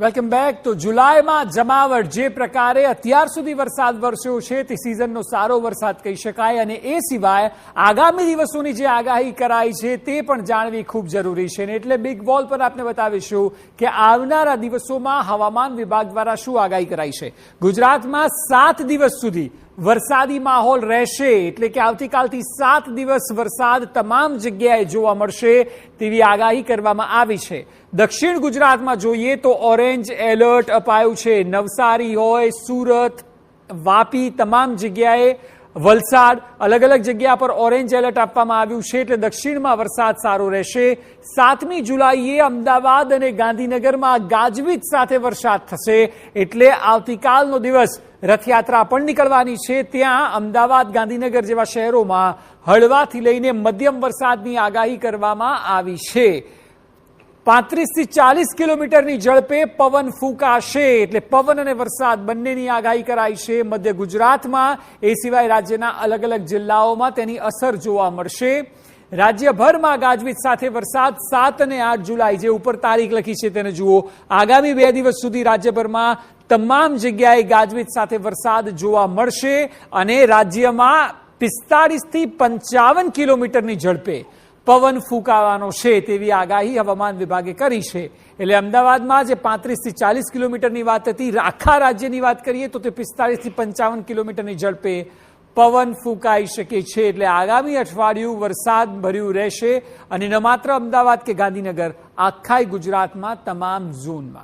Welcome back. તો જુલાઈમાં જમાવટ જે પ્રકારે અત્યાર સુધી વરસાદ વરસ્યો છે, તે સિઝનનો સારો વરસાદ કહી શકાય અને એ સિવાય આગામી દિવસોની જે આગાહી કરાઈ છે, તે પણ જાણવી ખૂબ જરૂરી છે. ને એટલે બિગ બોલ પર આપને બતાવીશું કે આવનારા દિવસોમાં હવામાન વિભાગ દ્વારા શું આગાહી કરાઈ છે. ગુજરાતમાં સાત દિવસ સુધી વરસાદી માહોલ રહેશે એટલે કે આવતીકાલથી સાત દિવસ વરસાદ તમામ જગ્યાએ જોવા મળશે તેવી આગાહી કરવામાં આવી છે. દક્ષિણ ગુજરાતમાં જોઈએ તો ઓરેન્જ એલર્ટ અપાયું છે. નવસારી હોય, સુરત, વાપી તમામ જગ્યાએ વલસાડ અલગ અલગ જગ્યા પર ઓરેન્જ એલર્ટ આપવામાં આવ્યું છે એટલે દક્ષિણમાં વરસાદ સારો રહેશે. સાતમી જુલાઈએ અમદાવાદ અને ગાંધીનગરમાં ગાજવીજ સાથે વરસાદ થશે એટલે આવતીકાલનો દિવસ રથયાત્રા પણ નીકળવાની છે. ત્યાં અમદાવાદ ગાંધીનગર જેવા શહેરોમાં હળવાથી લઈને મધ્યમ વરસાદની આગાહી કરવામાં આવી છે. પાંત્રીસથી ચાલીસ કિલોમીટરની ઝડપે પવન ફૂંકાશે એટલે પવન અને વરસાદ બંનેની આગાહી કરાઈ છે. મધ્ય ગુજરાતમાં એ સિવાય રાજ્યના અલગ અલગ જિલ્લાઓમાં તેની અસર જોવા મળશે. રાજ્યભરમાં ગાજવીજ સાથે વરસાદ સાત અને આઠ જુલાઈ, જે ઉપર તારીખ લખી છે તેને જુઓ. આગામી બે દિવસ સુધી રાજ્યભરમાં તમામ જગ્યાએ ગાજવીજ સાથે વરસાદ જોવા મળશે અને રાજ્યમાં પિસ્તાળીસથી પંચાવન કિલોમીટરની ઝડપે પવન ફૂંકાવાનો છે તેવી આગાહી હવામાન વિભાગે કરી છે. એટલે અમદાવાદમાં જે પાંત્રીસથી ચાલીસ કિલોમીટરની વાત હતી, આખા રાજ્યની વાત કરીએ તો તે પિસ્તાળીસથી પંચાવન કિલોમીટરની ઝડપે પવન ફૂંકાઈ શકે છે એટલે આગામી અઠવાડિયું વરસાદ ભર્યું રહેશે. અને ન માત્ર અમદાવાદ કે ગાંધીનગર આખાય ગુજરાતમાં તમામ ઝોનમાં.